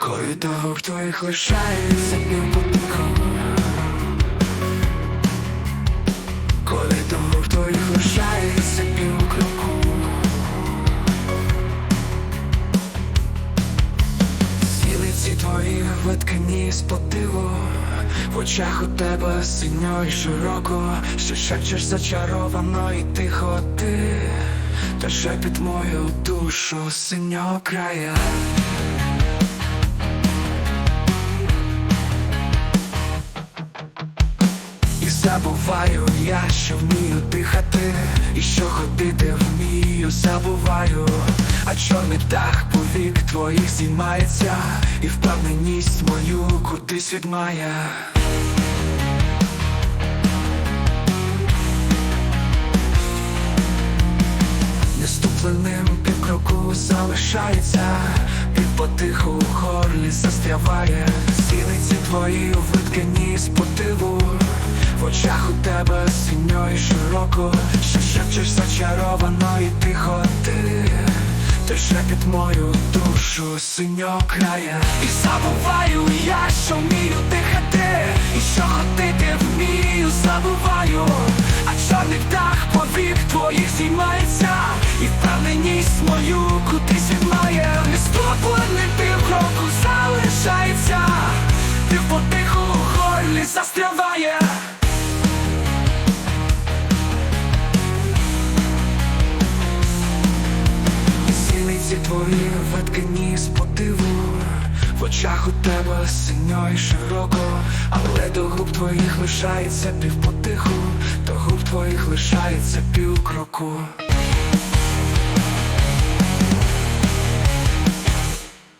Коли того, хто їх лишається півпотиху Коли того, хто їх лишається півкроку Зілиці твої виткані з потиву В очах у тебе синьо і широко. Що шепчеш зачаровано і тихо ти. Та шепіт мою душу синього края забуваю я, що вмію дихати, і що ходити вмію, забуваю, а чорний дах повік твоїх зіймається, і впевненість мою кудись відмає. Неступленим півкроку залишається, під потиху в горлі застряває, твої виткані з потиву, в очах у тебе синьо і широко, що шепчеш зачаровано і тихо ти, ти шепіт мою душу синьо крає, і забуваю я, що вмію дихати, і що ходити вмію, забуваю, а чорний дах повік твоїх зіймається, і впевненість мою кудись відмає, горлі застряває. Зіниці твої виткані з потиву В очах у тебе синьо і широко. Але до губ твоїх лишається півпотиху. До губ твоїх лишається півкроку